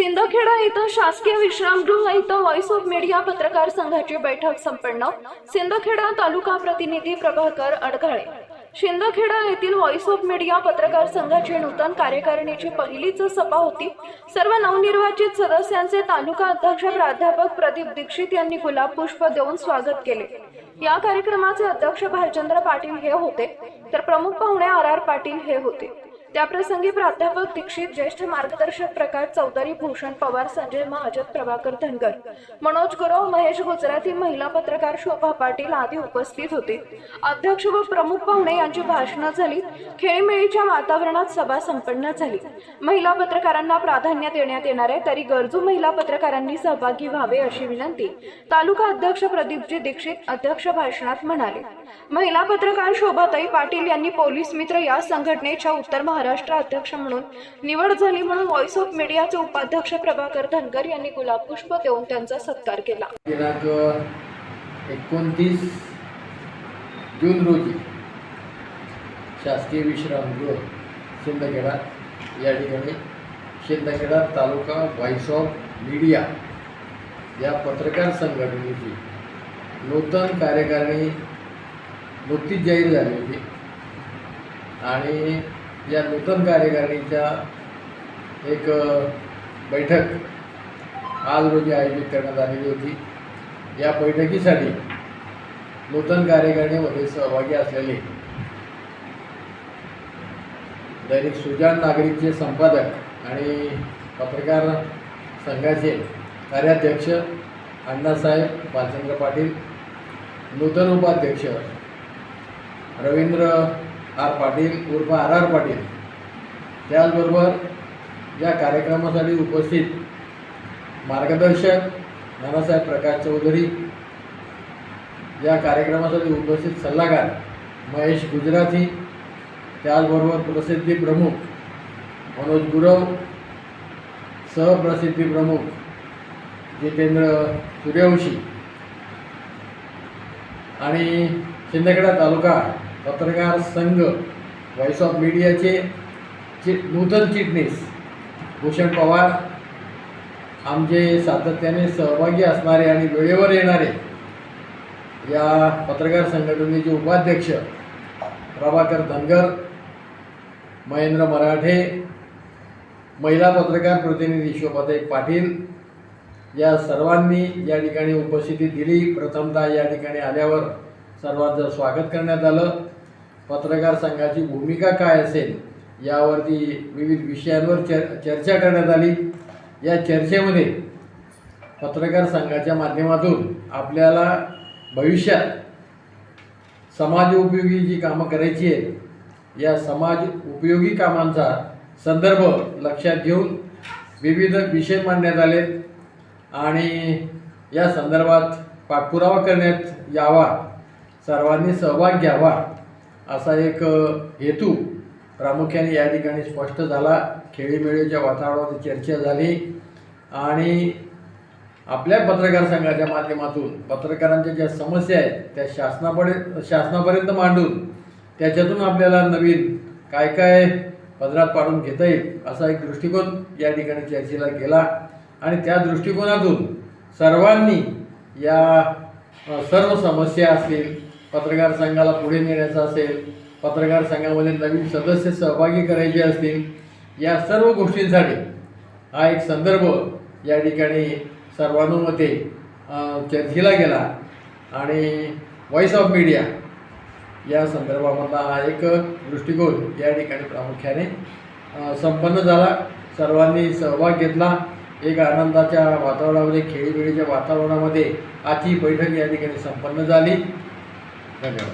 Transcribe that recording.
सिंदखेडा इथं शासकीय विश्रामगृह इथं व्हॉइस ऑफ मीडिया पत्रकार संघाची बैठक संपन्न. सिंदखेडा तालुका प्रतिनिधी प्रभाकर अडगाळे शिंदखेडा येथील व्हॉइस ऑफ मीडिया पत्रकार संघाची नूतन कार्यकारिणीची पहिलीच सभा होती. सर्व नवनिर्वाचित सदस्यांचे तालुका अध्यक्ष प्राध्यापक प्रदीप दीक्षित यांनी गुलाब पुष्प देऊन स्वागत केले. या कार्यक्रमाचे अध्यक्ष भालचंद्र पाटील हे होते. तर प्रमुख पाहुणे आर आर पाटील हे होते. त्याप्रसंगी प्राध्यापक दीक्षित ज्येष्ठ मार्गदर्शक प्रकाश चौधरी भूषण पवार संजय महाजन प्रभाकर धनगर मनोज गुरव महेश गुजराती महिला पत्रकार शोभा पाटील आदी उपस्थित होते. अध्यक्ष व प्रमुख पाहुणे यांची भाषणं झाली. खेळीमेळीच्या वातावरणात सभा संपन्न झाली. महिला पत्रकारांना प्राधान्य देण्यात येणार आहे तरी गरजू महिला पत्रकारांनी सहभागी व्हावे अशी विनंती तालुका अध्यक्ष प्रदीपजी दीक्षित अध्यक्ष भाषणात म्हणाले. महिला पत्रकार शोभाताई पाटील यांनी पोलीस मित्र या संघटनेच्या उत्तर महाराष्ट्र अध्यक्ष म्हणून निवड झाली म्हणून व्हॉइस ऑफ मीडियाचे उपाध्यक्ष प्रभाकर धनगर यांनी गुलाब पुष्प देऊन त्यांचा सत्कार केला. दिनांक एकोणतीस जून रोजी शासकीय विश्रामगृह शिंदखेडा या ठिकाणी Shindkheda taluka voice of media या पत्रकार संघटनेची नूतन कार्यकारिणी नुकतीच जाहीर झाली होती. आणि या नूतन कार्यकारिणीच्या एक बैठक आज रोजी आयोजित करण्यात आलेली होती. या बैठकीसाठी नूतन कार्यकारिणीमध्ये सहभागी असलेले दैनिक सुजान नागरिकचे संपादक आणि पत्रकार संघाचे कार्याध्यक्ष अण्णासाहेब भालचंद्र पाटील नूतन उपाध्यक्ष रवींद्र आर पाटील उर्फ आर आर पाटील. त्याचबरोबर या कार्यक्रमासाठी उपस्थित मार्गदर्शक नानासाहेब प्रकाश चौधरी या कार्यक्रमासाठी उपस्थित सल्लागार महेश गुजराती त्याचबरोबर प्रसिद्धी प्रमुख मनोज गुरव सहप्रसिद्धी प्रमुख जितेंद्र सूर्यवंशी आणि शिंदखेडा तालुका पत्रकार संघ व्हॉइस ऑफ मीडियाचे चि नूतन चिटणीस भूषण पवार. आमचे सातत्याने सहभागी असणारे आणि वेळेवर येणारे या पत्रकार संघटनेचे उपाध्यक्ष प्रभाकर धनगर महेंद्र मराठे महिला पत्रकार प्रतिनिधी शोभाताई पाटील या सर्वांनी या ठिकाणी उपस्थिती दिली. प्रथमतः या ठिकाणी आल्यावर सर्वांचं स्वागत करण्यात आलं पत्रकार संघाची भूमिका काय असेल यावरती विविध विषयांवर चर चर्चा करण्यात आली. या चर्चेमध्ये पत्रकार संघाच्या माध्यमातून आपल्याला भविष्यात समाज उपयोगी जी कामं करायची आहेत या समाज उपयोगी कामांचा संदर्भ लक्षात घेऊन विविध विषय मांडण्यात आले आणि या संदर्भात पाठपुरावा करण्यात यावा. सर्वांनी सहभाग घ्यावा असा एक हेतू प्रामुख्याने या ठिकाणी स्पष्ट झाला. खेळीमेळीच्या वातावरणामध्ये चर्चा झाली आणि आपल्या पत्रकार संघाच्या माध्यमातून पत्रकारांच्या ज्या समस्या आहेत त्या शासनापर्यंत शासनापर्यंत मांडून त्याच्यातून आपल्याला नवीन काय काय पदरात पाडून घेता येईल असा एक दृष्टिकोन या ठिकाणी चर्चेला गेला आणि त्या दृष्टिकोनातून सर्वांनी या सर्व समस्या असतील पत्रकार संघाला पुढे नेण्याचा असेल पत्रकार संघामध्ये नवीन सदस्य सहभागी करायचे असतील या सर्व गोष्टींसाठी हा एक संदर्भ या ठिकाणी सर्वानुमते चर्चेला गेला. आणि व्हॉइस ऑफ मीडिया या संदर्भामधला हा एक दृष्टिकोन या ठिकाणी प्रामुख्याने संपन्न झाला. सर्वांनी सहभाग घेतला. एक आनंदाच्या वातावरणामध्ये खेळीमेळीच्या वातावरणामध्ये आजची बैठक या ठिकाणी संपन्न झाली. 那边